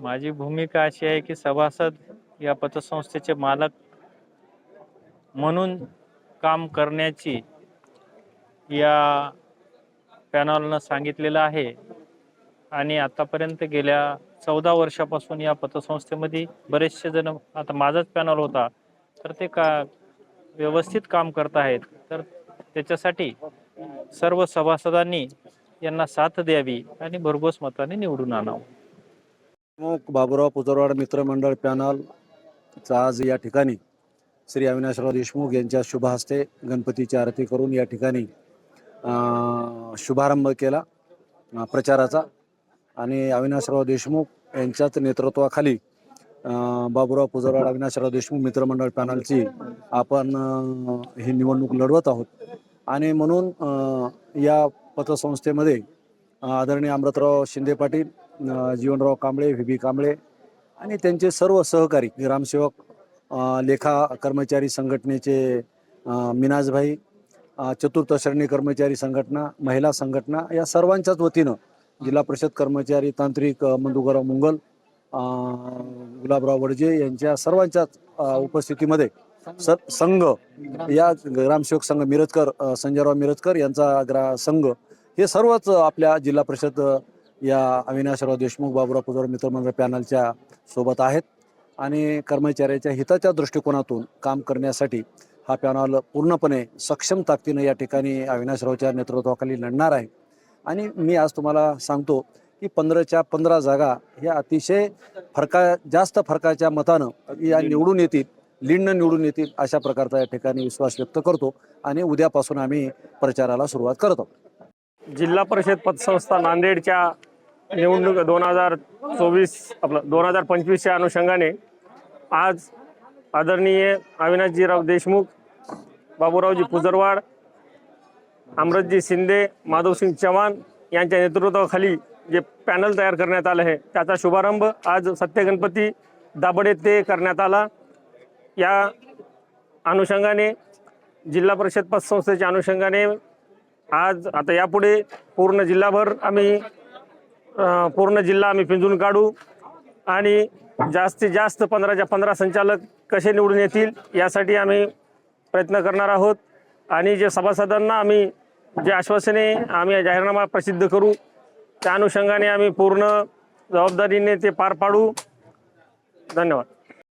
माझी भूमिका अशी आहे की सभासद या पतसंस्थेचे मालक म्हणून काम करण्याची या पॅनलनं सांगितलेलं आहे. आणि आतापर्यंत गेल्या चौदा वर्षापासून या पतसंस्थेमध्ये बरेचसे जण आता माझाच पॅनल होता तर ते का व्यवस्थित काम करत आहेत. तर त्याच्यासाठी सर्व सभासदांनी यांना साथ द्यावी आणि भरघोस मताने निवडून आणावं. प्रमुख बाबुराव पुजरवाड मित्रमंडळ पॅनलचा आज या ठिकाणी श्री अविनाशराव देशमुख यांच्या शुभ हस्ते गणपतीची आरती करून या ठिकाणी शुभारंभ केला प्रचाराचा. आणि अविनाशराव देशमुख यांच्याच नेतृत्वाखाली बाबुराव पुजरवाड अविनाशराव देशमुख मित्रमंडळ पॅनलची आपण ही निवडणूक लढवत आहोत. आणि म्हणून या पतसंस्थेमध्ये आदरणीय अमृतराव शिंदे पाटील जीवनराव कांबळे व्ही. बी. कांबळे आणि त्यांचे सर्व सहकारी ग्रामसेवक लेखा कर्मचारी संघटनेचे मिनाजभाई चतुर्थ श्रेणी कर्मचारी संघटना महिला संघटना या सर्वांच्याच वतीनं जिल्हा परिषद कर्मचारी तांत्रिक मंदुगराव मुंगल गुलाबराव वडजे यांच्या सर्वांच्याच उपस्थितीमध्ये स संघ या ग्रामसेवक संघ मिरजकर संजयराव मिरजकर यांचा ग्रा संघ हे सर्वच आपल्या जिल्हा परिषद या अविनाशराव देशमुख बाबुराव पुजार मित्रमंडळ पॅनलच्या सोबत आहेत. आणि कर्मचाऱ्याच्या हिताच्या दृष्टिकोनातून काम करण्यासाठी हा पॅनल पूर्णपणे सक्षम ताकदीनं या ठिकाणी अविनाशरावच्या नेतृत्वाखाली लढणार आहे. आणि मी आज तुम्हाला सांगतो की पंधराच्या पंधरा जागा ह्या अतिशय फरका जास्त फरकाच्या मतानं या निवडून येतील लीडनं निवडून येतील अशा प्रकारचा या ठिकाणी विश्वास व्यक्त करतो आणि उद्यापासून आम्ही प्रचाराला सुरुवात करत. जिल्हा परिषद पतसंस्था नांदेडच्या निवडणूक दोन हजार चोवीस आपलं दोन हजार पंचवीसच्या अनुषंगाने आज आदरणीय अविनाशजीराव देशमुख बाबूरावजी पुजरवाड अमृतजी शिंदे माधवसिंग चव्हाण यांच्या नेतृत्वाखाली जे पॅनल तयार करण्यात आलं आहे त्याचा शुभारंभ आज सत्यगणपती दाबड येथे करण्यात आला. या अनुषंगाने जिल्हा परिषद पतसंस्थेच्या अनुषंगाने आज आता यापुढे पूर्ण जिल्हाभर आम्ही पूर्ण जिल्हा आम्ही पिंजून काढू. आणि जास्तीत जास्त पंधराच्या पंधरा संचालक कसे निवडून येतील यासाठी आम्ही प्रयत्न करणार आहोत. आणि जे सभासदांना आम्ही जे आश्वासने आम्ही जाहीरनामा प्रसिद्ध करू त्या अनुषंगाने आम्ही पूर्ण जबाबदारीने ते पार पाडू. धन्यवाद.